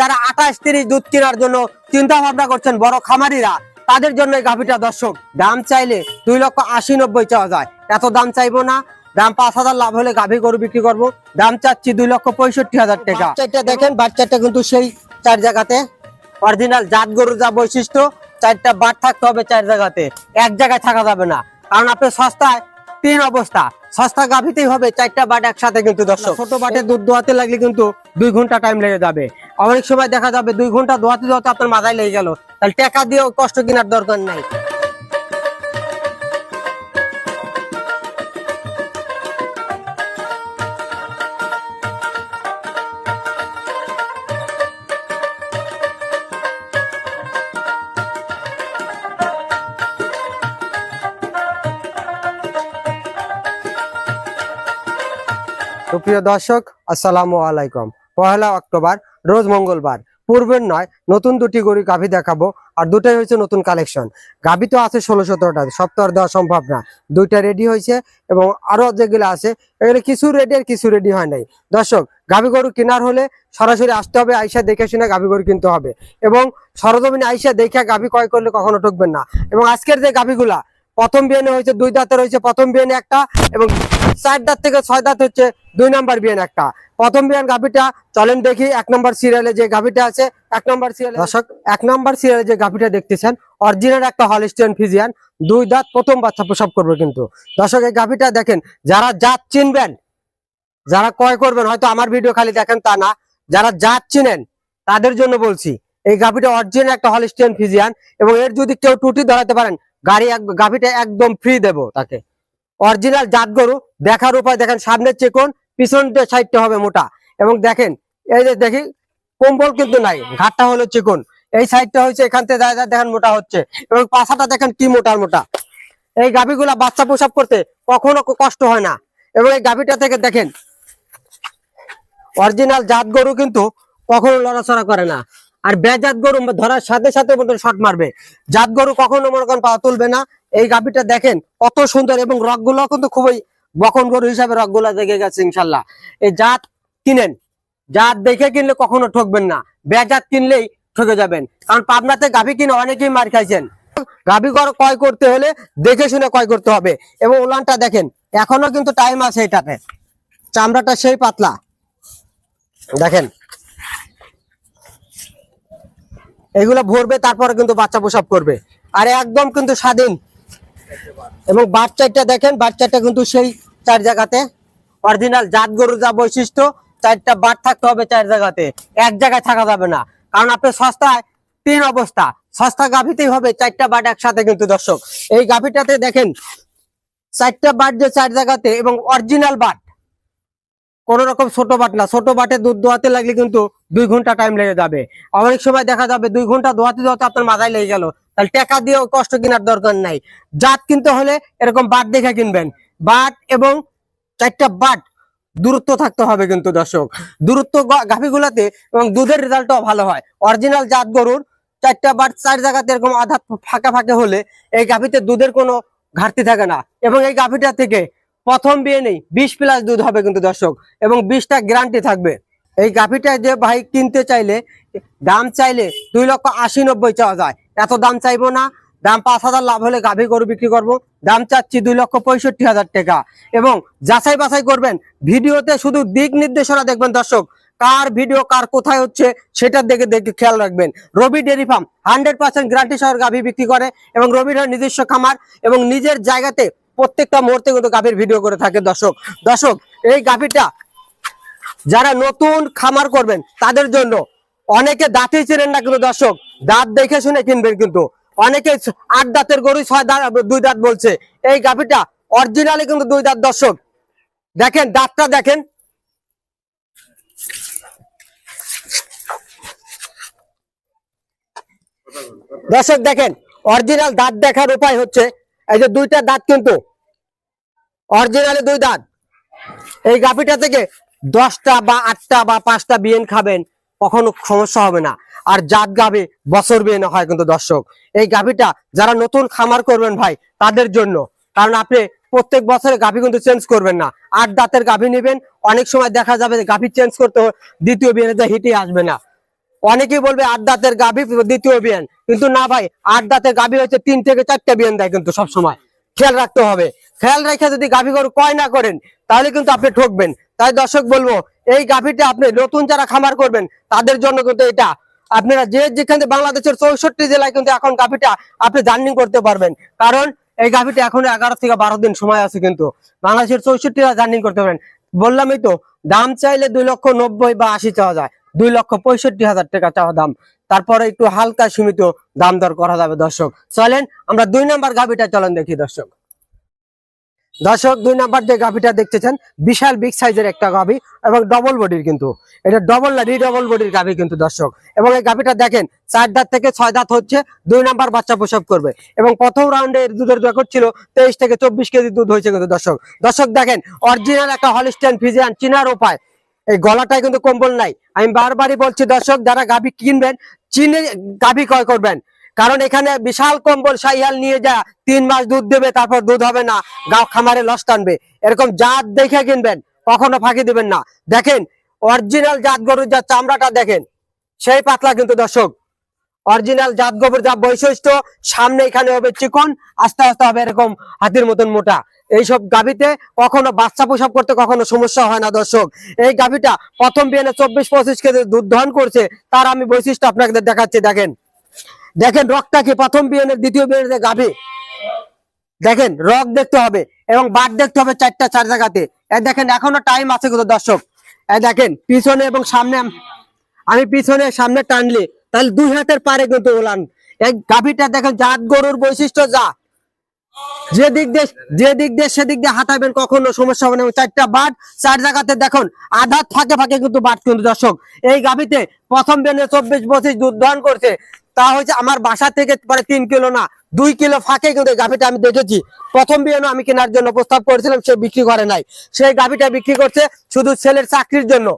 যারা আঠাশ তিরিশ দুধ কেনার জন্য চিন্তা ভাবনা করছেন বড় খামারিরা তাদের জন্য এই গাভিটা দর্শক দাম চাইলে দুই লক্ষ আশি নব্বই চাওয়া যায়। এত দাম চাইব না দাম পাঁচ হাজার লাভ হলে গাভি গরু বিক্রি করব। দাম চাচ্ছি দুই লক্ষ পঁয়ষট্টি হাজার টাকা। বাচ্চাটা দেখেন বাচ্চাটা কিন্তু সেই চার জায়গাতে। অরিজিনাল জাত গরুর যা বৈশিষ্ট্য চারটা বাট থাকতে হবে চার জায়গাতে। এক জায়গায় থাকা যাবে না। কারণ আপনি সস্তায় তিন অবস্থা সস্তা গাভিতেই হবে চারটা বাট একসাথে কিন্তু দর্শক। ছোট বাটে দুধ দোয়াতে লাগলে কিন্তু দুই ঘণ্টা টাইম লেগে যাবে। অনেক সময় দেখা যাবে দুই ঘণ্টা দোয়াতে দোয়াতে আপনার মাথায় লেগে গেল। তাহলে টাকা দিয়েও কষ্ট কেনার দরকার নাই। সুপ্রিয় দর্শক, আসসালামু আলাইকুম। পহেলা অক্টোবর রোজ মঙ্গলবার। পূর্বের নয়, নতুন দুটি গরু গাভী দেখাবো, আর দুটাই হয়েছে নতুন কালেকশন। গাভী তো আছে ষোলো সতেরোটা সপ্তাহ দেওয়া সম্ভব না। দুইটা রেডি হয়েছে, এবং আরও যেগুলো আছে। এগুলো কিছু রেডি আর কিছু রেডি হয় নাই। দর্শক, গাভী গরু কেনার হলে সরাসরি আসতে হবে, আইসা দেখে শুনে গাভী গরু কিনতে হবে। এবং সরজমিনে আইসা দেখে গাভী ক্রয় করলে কখনো ঠকবেন না। এবং আজকের যে গাভীগুলা, প্রথম বিয়ানে হয়েছে দুই দাঁতের হয়েছে, প্রথম বিয়ানে একটা, এবং চার দাঁত থেকে ছয় দাঁত হচ্ছে দুই নাম্বার বিয়ান একটা। প্রথম বিয়ান গাভিটা চলেন দেখি এক নম্বর সিরিয়ালে যে গাভিটা আছে এক নম্বর সিরিয়ালে দর্শক এক নম্বর সিরিয়ালে যে গাভিটা দেখতেছেন অরিজিনাল একটা হলিস্টিয়ান ফিজিয়ান দুই দাঁত প্রথম বাচ্চা প্রসব করবে কিন্তু। দর্শক এই গাভিটা দেখেন যারা জাত চিনবেন যারা ক্রয় করবেন হয়তো আমার ভিডিও খালি দেখেন তা না যারা জাত চিনেন তাদের জন্য বলছি এই গাভিটা অরিজিনাল একটা হলিস্টিয়ান ফিজিয়ান এবং এর যদি কেউ টুটি ধরাতে পারেন গাড়ি গাভিটা একদম ফ্রি দেবো তাকে। অরিজিনাল জাত গরু, দেখার উপায় দেখেন, সামনের চেকন পিছন সাইডটা হবে মোটা। এবং দেখেন, এই যে দেখি, কম্বল কিন্তু নাই, ঘাটটা হলো চিকন। এই সাইডটা হচ্ছে এখান থেকে দেখেন মোটা হচ্ছে। এবং পাছাটা দেখেন কি মোটা মোটা। এই গাভিগুলা বাচ্চা প্রসাব করতে কখনো কষ্ট হয় না। এবং এই গাভিটা থেকে দেখেন, অরিজিনাল জাত গরু কিন্তু কখনো লড়াচড়া করে না। আর বেজাত গরু ধরার সাথে সাথে শট মারবে। জাত গরু কখনো মনে করেন পা তুলবে না। এই গাভিটা দেখেন, কত সুন্দর এবং রকগুলো কিন্তু খুবই বকন গরু হিসাবে রকগুলা দেখে গেছে, ইনশাল্লাহ। এই জাত কিনেন, জাত দেখে কিনলে কখনো ঠকবেন না। বেজাত কিনলেই ঠকে যাবেন। কারণ পাবনাতে গাভি কিনে অনেকেই মার খাইছেন। গাভি ঘর ক্রয় করতে হলে দেখে শুনে ক্রয় করতে হবে। এবং উলানটা দেখেন, এখনও কিন্তু টাইম আছে এটাতে। চামড়াটা সেই পাতলা। দেখেন এগুলো ভরবে, তারপরে কিন্তু বাচ্চা প্রসব করবে। আর একদম কিন্তু স্বাধীন। এবং বাচ্চাটা দেখেন বাচ্চাটা কিন্তু সেই চার জায়গাতে। অরিজিনাল জাত গরুর যা বৈশিষ্ট্য, চারটা বাট থাকতে হবে চার জায়গাতে। এক জায়গায় থাকা যাবে না। কারণ আপনি সস্তায়, তিন অবস্থা। সস্তা গাভিতেই হবে, চারটা বাট একসাথে কিন্তু দর্শক। এই গাভিটাতে দেখেন, চারটা বাট যে চার জায়গাতে এবং অরিজিনাল বাট কোন রকম ছোট বাট না, ছোট বাটে দুধ দোয়াতে লাগলে কিন্তু দুই ঘণ্টা টাইম লেগে যাবে। অনেক সময় দেখা যাবে দুই ঘণ্টা দোয়াতে দোয়াতে আপনার মাথায় লেগে গেল। তাহলে টাকা দিয়েও কষ্ট কেনার দরকার নাই। জাত কিনতে হলে এরকম বাট দেখে কিনবেন। বাট এবং চারটা বাট দূরত্ব থাকতে হবে কিন্তু দর্শক। দূরত্ব গাভিগুলাতে এবং দুধের রেজাল্টও ভালো হয়। অরিজিনাল জাত গরুর চারটা বাট চার জায়গাতে এরকম আধা ফাঁকা ফাঁকা হলে এই গাভিতে দুধের কোনো ঘাটতি থাকে না। এবং এই গাভিটা থেকে প্রথম বিয়ে নেই, বিশ প্লাস দুধ হবে কিন্তু দর্শক, এবং বিশটা গ্যারান্টি থাকবে। এই গাভিটা যে ভাই কিনতে চাইলে, দাম চাইলে দুই লক্ষ আশি নব্বই চাওয়া যায়। এত দাম চাইব না, দাম পাঁচ হাজার লাভ হলে গাভি গরু বিক্রি করব। দাম চাচ্ছি দুই লক্ষ পঁয়ষট্টি হাজার টাকা। এবং যাচাই বাছাই করবেন, ভিডিওতে শুধু দিক নির্দেশনা দেখবেন দর্শক, কার ভিডিও কার কোথায় হচ্ছে সেটার দেখে দেখে খেয়াল রাখবেন। Robi dairy farm, hundred percent guarantee সহ গাভি বিক্রি করে, এবং রবির নিজস্ব খামার, এবং নিজের জায়গাতে প্রত্যেকটা মুহূর্তে কিন্তু গাভীর ভিডিও করে থাকে দর্শক। দর্শক, এই গাভীটা যারা নতুন খামার করবেন, তাদের জন্য অনেকে দাঁতই চেনেন না কিন্তু দর্শক, দাঁত দেখে শুনে কিনবেন কিন্তু। অনেকে আট দাঁতের গরু, ছয় দাঁত, দুই দাঁত বলছে। এই গাভীটা অরিজিনালি কিন্তু দুই দাঁত দর্শক। দেখেন, দাঁতটা দেখেন। দর্শক, দেখেন অরিজিনাল দাঁত দেখার উপায় হচ্ছে এই যে দুইটা দাঁত কিন্তু। অরিজিনালি দুই দাঁত। এই গাভিটা থেকে দশটা বা আটটা বা পাঁচটা বিয়েন খাবেন, কখনো সমস্যা হবে না। আর জাত গাভি বছর বিয়ে না হয় কিন্তু দর্শক। এই গাভিটা যারা নতুন খামার করবেন ভাই, তাদের জন্য। কারণ আপনি প্রত্যেক বছরে গাভি কিন্তু চেঞ্জ করবেন না। আট দাঁতের গাভি নেবেন, অনেক সময় দেখা যাবে গাভি চেঞ্জ করতে দ্বিতীয় বিয়েতে হিটে আসবে না। অনেকেই বলবে আট দাঁতের গাভী দ্বিতীয় বিয়ান। কিন্তু না ভাই, আট দাঁতের গাভী হচ্ছে তিন থেকে চারটা বিয়ান দেয় কিন্তু সবসময়। খেয়াল রাখতে হবে। খেয়াল রেখে যদি গাভী গরু কয় না করেন, তাহলে কিন্তু আপনি ঠকবেন। তাই দর্শক বলব, এই গাভীটা আপনি নতুন যারা খামার করবেন, তাদের জন্য কিন্তু এটা। আপনারা যে যেখানে বাংলাদেশের চৌষট্টি জেলায় কিন্তু এখন গাভীটা আপনি জার্নি করতে পারবেন। কারণ এই গাভীটা এখন এগারো থেকে বারো দিন সময় আছে কিন্তু। বাংলাদেশের চৌষট্টি জার্নি করতে পারেন। বললামই তো, দাম চাইলে দুই লক্ষ নব্বই বা আশি চাওয়া যায়। দুই লক্ষ পঁয়ষট্টি হাজার টাকা চাওয়া দাম। তারপরে একটু হালকা সীমিত দাম দর করা যাবে দর্শক। চলেন, আমরা দুই নাম্বার গাভিটা চলেন দেখি দর্শক। দর্শক, দুই নাম্বার যে গাভিটা দেখতেছেন, বিশাল বিগ সাইজের একটা গাভি এবং ডবল বডির কিন্তু। এটা ডবল না ডবল বডির গাভি কিন্তু দর্শক। এবং এই গাভিটা দেখেন, চার দাঁত থেকে ছয় দাঁত হচ্ছে, দুই নাম্বার বাচ্চা প্রসব করবে। এবং প্রথম রাউন্ডে এর দুধের রেকর্ড ছিল তেইশ থেকে চব্বিশ কেজি দুধ হয়েছে কিন্তু দর্শক। দর্শক দেখেন অরিজিনাল একটা হলিস্টেন ফিজিয়ান চিনার উপায়। এই গলাটায় কিন্তু কম্বল নাই। আমি বারবারই বলছি, দর্শক, যারা গাভি কিনবেন, চিনে গাভি ক্রয় করবেন। কারণ এখানে বিশাল কম্বল সাইয়াল নিয়ে যা, তিন মাস দুধ দেবে, তারপর দুধ হবে না, গাও খামারে লস টানবে। এরকম জাত দেখে কিনবেন, কখনো ফাঁকি দিবেন না। দেখেন, অরিজিনাল জাত গরুর যা চামড়াটা দেখেন, সেই পাতলা কিন্তু দর্শক। অরিজিনাল জাত গোবর যা বৈশিষ্ট্য, সামনে এখানে হবে চিকন, আস্তে আস্তে হবে এরকম হাতির মতন মোটা। এইসব গাভিতে কখনো বাচ্চা প্রসব করতে কখনো সমস্যা হয় না, দর্শক। এই গাভিটা প্রথম বিয়ানে চব্বিশ পঁচিশ কেজি দুধ দহন করছে, তার আমি বৈশিষ্ট্য আপনাদের দেখাচ্ছি, দেখেন। দেখেন রকটা কি? প্রথম বিয়ানের, দ্বিতীয় বিয়ানের যে গাভী। দেখেন রক দেখতে হবে এবং বাট দেখতে হবে চারটা, চার জায়গাতে। দেখেন, এখনও টাইম আছে কিন্তু, দর্শক। দেখেন, পিছনে এবং সামনে, আমি পিছনে, সামনে টানলে তাহলে দুই হাতের পারে কিন্তু ওলান। এই গাভীটা দেখেন, জাত গরুর বৈশিষ্ট্য যা। যে দিক দিয়ে যে দিক দিয়ে সেদিক দিয়ে হাঁটাবেন কখনো সমস্যা হবে না। চারটা বাট, চার জায়গাতে দেখুন আধা ফাঁকে ফাঁকে কিন্তু বাট কিন্তু দর্শক। এই গাভীতে প্রথম বেনে চব্বিশ পঁচিশ দুধ দহন করছে। তা হচ্ছে আমার বাসা থেকে পরে তিন কিলো না, দুই কিলো ফাঁকে কিন্তু গাভীটা আমি দেখেছি। প্রথম বিয়ানো আমি কেনার জন্য প্রস্তাব করেছিলাম, সে বিক্রি করে নাই। সেই গাভীটা বিক্রি করছে শুধু ছেলের চাকরির জন্য।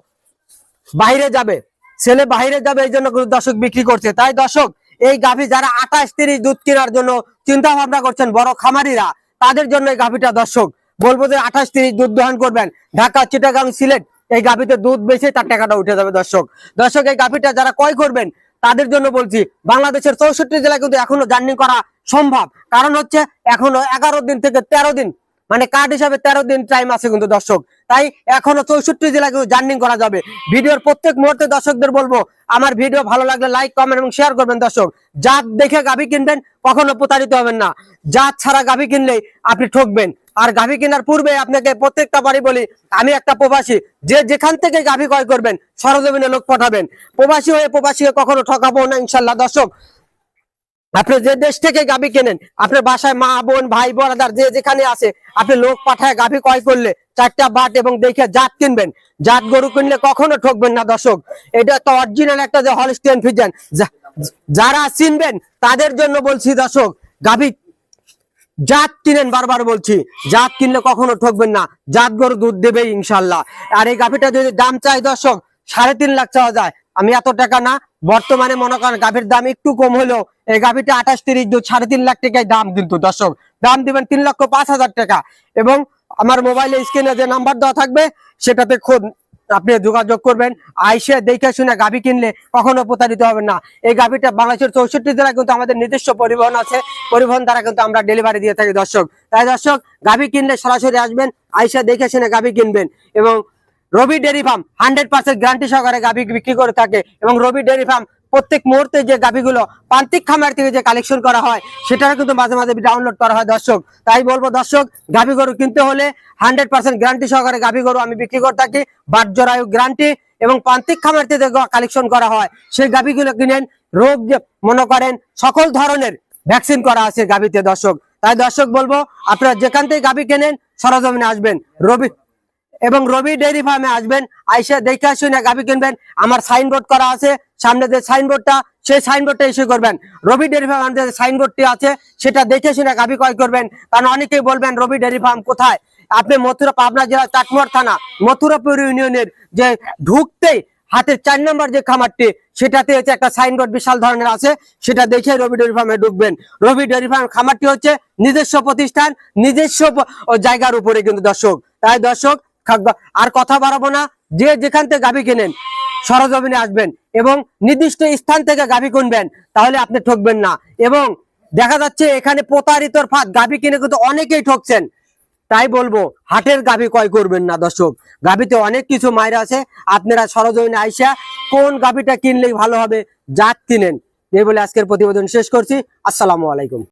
বাইরে যাবে। ছেলে বাইরে যাবে, এই জন্য দর্শক বিক্রি করছে। তাই দর্শক, এই গাভী যারা আঠাশ, তিরিশ দুধ কেনার জন্য চিন্তা ভাবনা করছেন, বড় খামারিরা, তাদের জন্য এই গাভীটা দর্শক, বলব যে আঠাশ, তিরিশ দুধ দহন করবেন। ঢাকা, চিটাগাং, সিলেট, এই গাভীতে দুধ বেশি তার টাকাটা উঠে যাবে দর্শক। দর্শক, এই গাভীটা যারা ক্রয় করবেন, তাদের জন্য বলছি, বাংলাদেশের চৌষট্টি জেলায় কিন্তু এখনও জার্নি করা সম্ভব। কারণ হচ্ছে, এখনও এগারো দিন থেকে তেরো দিন মানে কার্ড হিসাবে তেরো দিন টাইম আছে কিন্তু দর্শক। তাই এখনও চৌষট্টি জেলায় কিন্তু জার্নি করা যাবে। ভিডিওর প্রত্যেক মুহূর্তে দর্শকদের বলব, আমার ভিডিও ভালো লাগলে লাইক কমেন্ট এবং শেয়ার করবেন দর্শক। জাত দেখে গাভি কিনবেন, কখনো প্রতারিত হবেন না। জাত ছাড়া গাভি কিনলেই আপনি ঠকবেন। আর গাভি কেনার পূর্বে আপনাকে প্রত্যেকটা বাড়ি বলি, আমি একটা প্রবাসী, যে যেখান থেকে গাভি ক্রয় করবেন, সরজমিনে লোক পাঠাবেন। প্রবাসী হয়ে প্রবাসী হয়ে কখনো ঠকাবো না ইনশাল্লাহ দর্শক। আপনি যে দেশ থেকে গাভি কেনেন, আপনার বাসায় মা, বোন, ভাই বোনাদার যে যেখানে আছে, আপনি লোক পাঠায় গাভি ক্রয় করলে চারটা বাট এবং দেখে জাত কিনবেন। জাত গরু কিনলে কখনো ঠকবেন না, দর্শক। এটা তো অরিজিনাল একটা যে হলস্টিয়ান ফিজেন যারা চিনবেন, তাদের জন্য বলছি, দর্শক, গাভি জাত কিনেন বারবার বলছি। জাত কিনলে কখনো ঠকবেন না। জাত গরু দুধ দেবে ইনশাল্লাহ। আর এই গাভিটা যদি দাম চাই, দর্শক, সাড়ে তিন লাখ চাওয়া যায়। আমি এত টাকা না, বর্তমানে মনে করেন গাভীর দাম একটু কম হলেও এই গাভীটা আঠাশ, তিরিশ দুধ সাড়ে তিন লাখ টাকায় দাম কিন্তু দর্শক। দাম দিবেন তিন লক্ষ পাঁচ হাজার টাকা। এবং আমার মোবাইলে স্ক্রিনে যে নাম্বার দেওয়া থাকবে, সেটাতে খোদ আপনি যোগাযোগ করবেন, আইসে দেখে শুনে গাভী কিনলে কখনো প্রতারিত হবেন না। এই গাভীটা বাংলাদেশের চৌষট্টি জেলায় কিন্তু আমাদের নিজস্ব পরিবহন আছে। পরিবহন দ্বারা কিন্তু আমরা ডেলিভারি দিয়ে থাকি দর্শক। তাই দর্শক, গাভী কিনলে সরাসরি আসবেন, আইসে দেখে শুনে গাভী কিনবেন। এবং Robi dairy farm hundred percent guarantee সহকারে গাভী বিক্রি করে থাকে এবং রবি ডেরি ফার্ম প্রত্যেক মুহূর্তে যে গাভীগুলো প্রান্তিক খামার থেকে যে কালেকশন করা হয় সেটাও কিন্তু মাঝে মাঝে ডাউনলোড করা হয় দর্শক। তাই বলব দর্শক, গাভী গরু কিনতে হলে হান্ড্রেড পার্সেন্ট গ্যারান্টি সহকারে গাভী গরু আমি বিক্রি করে থাকি বাট জরায়ু গ্যারান্টি এবং প্রান্তিক খামার থেকে কালেকশন করা হয়, সেই গাভীগুলো কিনেন, রোগ মনে করেন, সকল ধরনের ভ্যাকসিন করা আছে গাভীতে দর্শক। তাই দর্শক বলব, আপনারা যেখান থেকে গাভী কেনেন, সরজমিনে আসবেন। রবি এবং রবি ডেয়ারি ফার্মে আসবেন, আইসে দেখে শুনে গাভি কিনবেন। আমার সাইনবোর্ড করা আছে, সামনে যে সাইনবোর্ডটা সেই সাইনবোর্ডটা ইস্যু করবেন। রবি ডেয়ারি ফার্ম যে সাইনবোর্ডটি আছে, সেটা দেখে শুনে গাভি ক্রয় করবেন। কারণ অনেকেই বলবেন, রবি ডেয়ারি ফার্ম কোথায়? আপনি মথুরা, পাবনা জেলা, চাটমোহর থানা, মথুরাপুর ইউনিয়নের যে ঢুকতেই হাতের চার নম্বর যে খামারটি, সেটাতে হচ্ছে একটা সাইনবোর্ড বিশাল ধরনের আছে, সেটা দেখে রবি ডেয়ারি ফার্মে ঢুকবেন। রবি ডেয়ারি ফার্ম খামারটি হচ্ছে নিজস্ব প্রতিষ্ঠান, নিজস্ব জায়গার উপরে কিন্তু দর্শক। তাই দর্শক খাগ- আর কথা বাড়াবো না, যে যেখান থেকে গাভি কেনেন, সরজমিনে আসবেন এবং নির্দিষ্ট স্থান থেকে গাভী কিনবেন, তাহলে আপনি ঠকবেন না। এবং দেখা যাচ্ছে এখানে প্রতারিতর ফাঁদ, গাভী কিনে কিন্তু অনেকেই ঠকছেন। তাই বলব, হাটের গাভী ক্রয় করবেন না, দর্শক। গাভীতে অনেক কিছু মায়ের আছে, আপনারা সরজমিনে আইসা কোন গাভীটা কিনলেই ভালো হবে, জাত কিনেন। এই বলে আজকের প্রতিবেদন শেষ করছি। আসসালামু আলাইকুম।